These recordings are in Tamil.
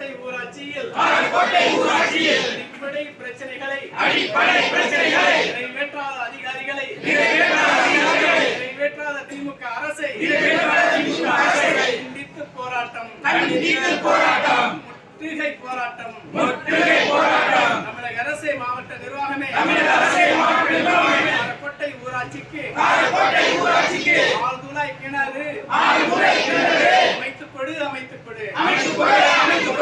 காரக்கோட்டை ஊராட்சியில். காரக்கோட்டை ஊராட்சியில். அடிப்படை பிரச்சனைகளை. அடிப்படை பிரச்சனைகளை. நிறைவேற்றாத அதிகாரிகளை. நிறைவேற்றாத அதிகாரிகளை. நிறைவேற்றாத திமுக அரசை. நிறைவேற்றாத திமுக அரசை. கண்டித்து போராட்டம். கண்டித்து போராட்டம். முற்றுகை போராட்டம். முற்றுகை போராட்டம். தமிழக அரசு மாவட்ட நிர்வாகமே. தமிழக அரசு மாவட்ட நிர்வாகமே. காரக்கோட்டை ஊராட்சிக்கு. காரக்கோட்டை ஊராட்சிக்கு. ஆழ்துளாய் கிணறு. ஆறுமுறை கிணறு. அமைத்துக் கொடு அமைத்துக் கொடு அமைத்துக் கொடு. அமைத்துக் கொடு.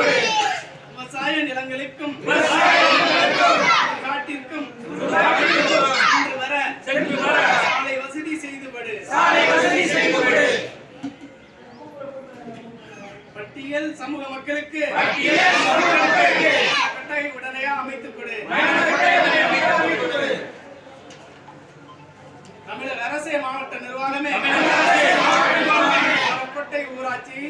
விவசாய நிலங்களுக்கும் காட்டிற்கும் வர சாலை வசதி செய்து கொடு சாலை வசதி செய்து கொடு பட்டியல் சமூக மக்களுக்கு உடனடியா அமைத்துக் கொடு தமிழக அரசு மாவட்ட நிர்வாகமே. காரக்கோட்டை ஊராட்சி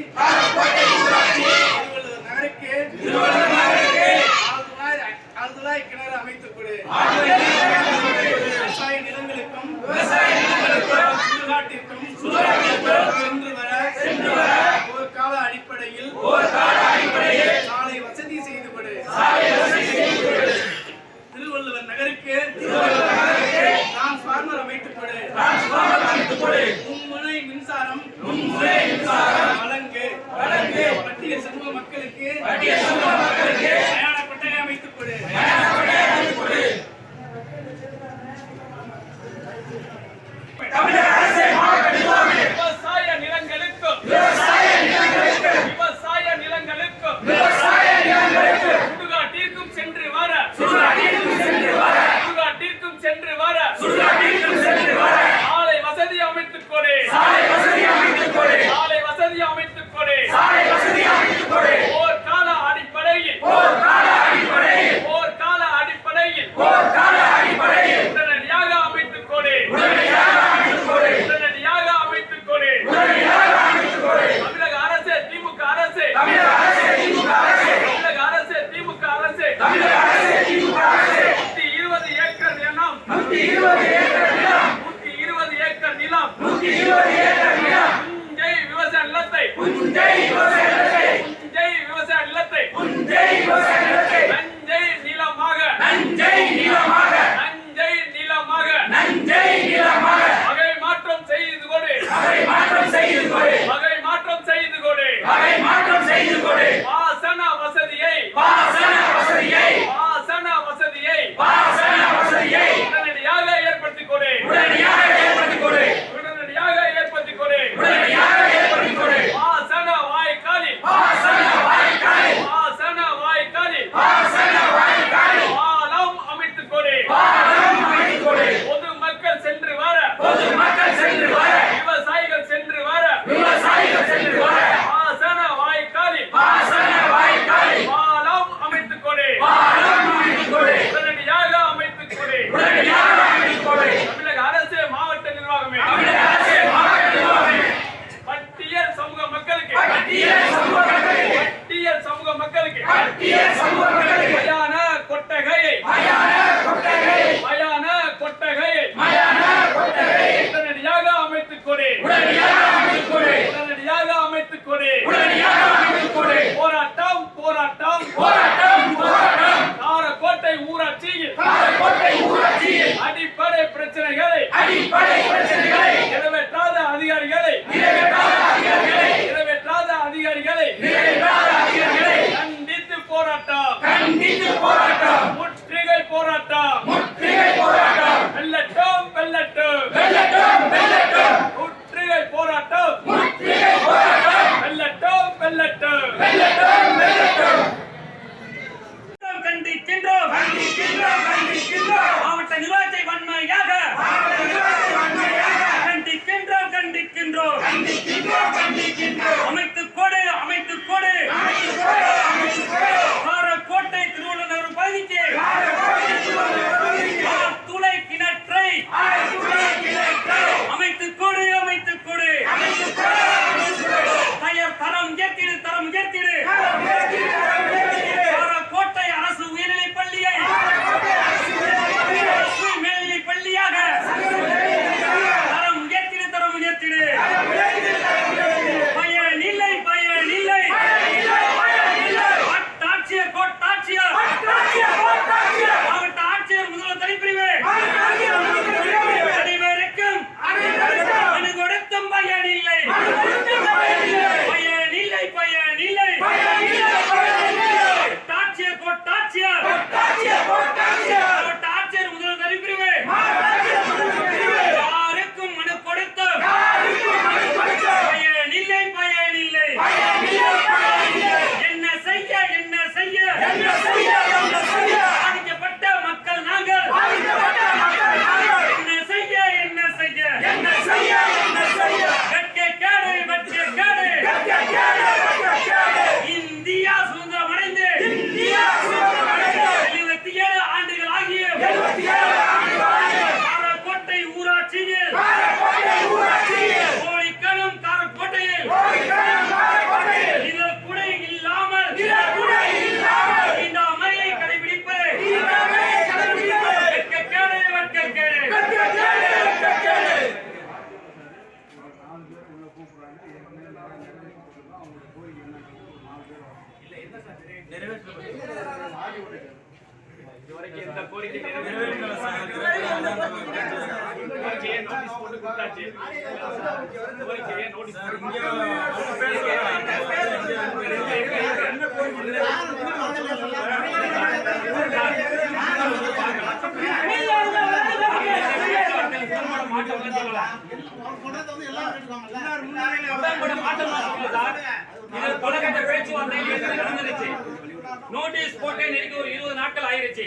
நோட்டீஸ் போட்டேன் இங்க ஒரு இருபது நாட்கள் ஆயிருச்சு.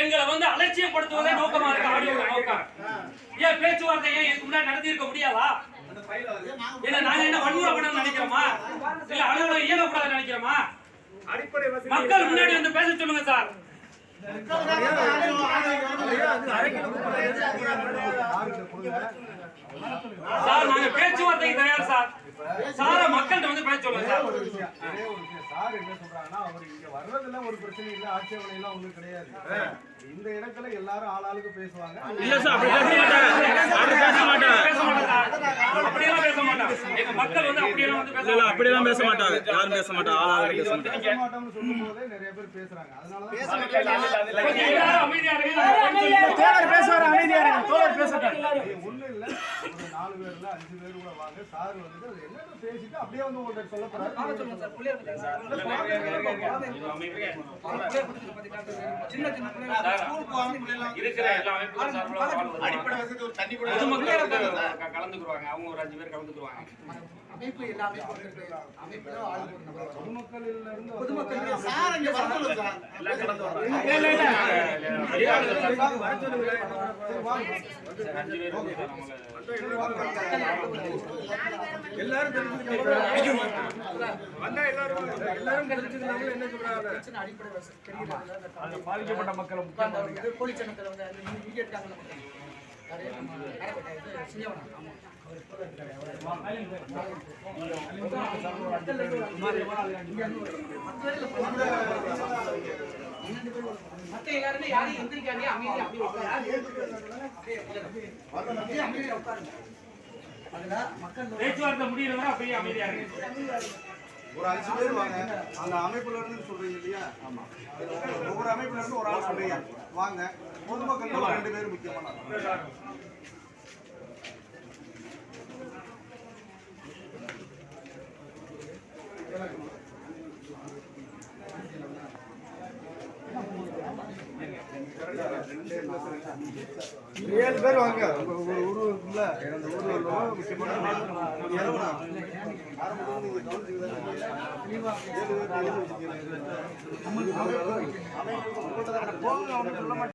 எங்களை வந்து அலட்சியப்படுத்துவதே நோக்கமா இருக்கு ஆடியோட நோக்கம். ஏன் பேச்சுவார்த்தை ஏன் இதுக்கு முன்னாடி நடத்தி இருக்க முடியாதா? இல்ல நாங்க என்ன வன்முறை பண்ணணும்னு நினைக்கிறோமா? இல்ல அலுவலகம் இயங்கக்கூடாதுன்னு நினைக்கிறோமா? மக்கள் முன்னாடி வந்து பேச சொல்லுங்க சார். கொடுங்க. சார் நாங்க பேச்சுவார்த்தைக்கு தயார் சார். சார மக்கள்கிட்ட வந்து பேச சொல்லுங்க சார். ஒரு விஷயம். சார் என்ன சொல்றாங்கன்னா, அவர் இங்க வர்றதுல ஒரு பிரச்சனை இல்ல, ஆட்சேபனை எல்லாம் ஒண்ணும் கிடையாது. இந்த இடத்துல எல்லாரும் ஆளாளுக்கு பேசுவாங்க. இல்ல சார் அப்படி பேச மாட்டாங்க. அப்படி பேச மாட்டாங்க. பேச பேச எங்க மக்கள் வந்து அப்படியெல்லாம் வந்து பேச இல்ல பேச மாட்டாங்க. யாரும் பேச மாட்டாங்க. ஆளாளுக்கு பேச மாட்டாங்க. பேச மாட்டோம்னு சொல்லும் போதே நிறைய பேர் பேசுறாங்க. அதனாலதான் கொஞ்சம் எல்லாரும் அமைதியா இருங்க. தோழர் பேசுவார்? அமைதியா இருங்க. தோழர் பேசட்டும். ஒண்ணும் இல்ல ஒரு நாலு பேர்ல அஞ்சு பேர் கூட வாங்க சார் வந்துட்டு அது என்னன்னு பேசிட்டு அப்படியே வந்து உங்கள்ட்ட சொல்ல சார்பிலும் அடிப்படை வசதி ஒரு தண்ணி கூட பொதுமக்கள் வந்து க- கலந்துக்குருவாங்க அவங்க ஒரு அஞ்சு பேர் கலந்துக்குருவாங்க. அமைப்பு எல்லா அமைப்பு வந்திருக்கு அமைப்புல ஆள் பொதுமக்கள் சார் இங்க வரணும் சார். எல்லாம் பேர் வந்து நம்மள பிரச்சனை அடிப்படை தெரியுது? பாதிக்கப்பட்ட மக்களை வந்து இங்க. நிறைய நடைபெற்ற மத்த எல்லாருமே யாரையும் அப்படியே உட்காரு அப்படியே அப்படியே அமைதியா உட்காருங்க. அதுல மக்கள் பேச்சுவார்த்தை முடியற வரை அப்படியே அமைதியா இருக்கு ஒரு அஞ்சு பேர் வாங்க. அந்த அமைப்புல இருந்து சொல்றீங்க இல்லையா? ஆமா. ஒவ்வொரு அமைப்புல இருந்து ஒரு ஆள் சொல்றீங்க. வாங்க. பொதுமக்கள் ரெண்டு பேர் முக்கியமான ஏழு பேர் வாங்க. ஒரு முக்கியமான போங்க, அவனுக்கு சொல்ல மாட்டேன்